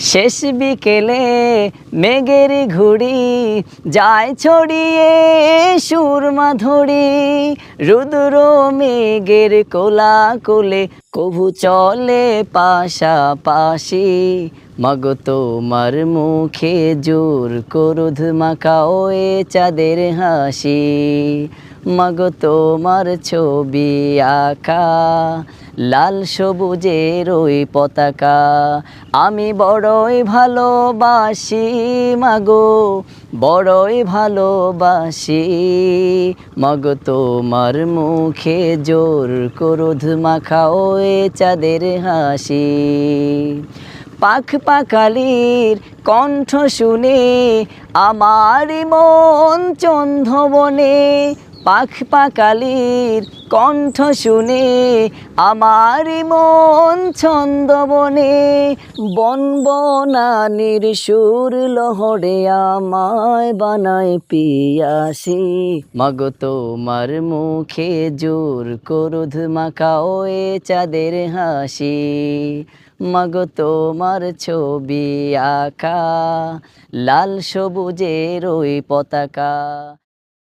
শেষ বিকেলে মেঘের ঘুড়ি যায় ছড়িয়ে, সুরমা ধরি রুদ্র মেঘের কোলা কোলে কভু চলে পাশাপাশি। মগ তোমার মুখে জোর করুধ মাখাও এ চাঁদের হাসি। মগ তোমার ছবি আঁকা, লাল সবুজের ওই পতাকা। আমি বড়ই ভালোবাসি মাগো, বড়ই ভালোবাসি। মগ তোমার মুখে জোর করুধ মাখাও এ চাঁদের হাসি। পাখ পাকালির কণ্ঠ শুনে আমার মন চন্দ্রবনে পাখ পাকালির কণ্ঠ শুনে আমার মন ছন্দবনে, বন বনানির সুর লহরে আমায় বানায় পিয়াসি। মগ তোমার মুখে জোর করুধ মাখাও এ চাঁদের হাসি। মগ তোমার ছবি আঁকা, লাল সবুজের ওই পতাকা।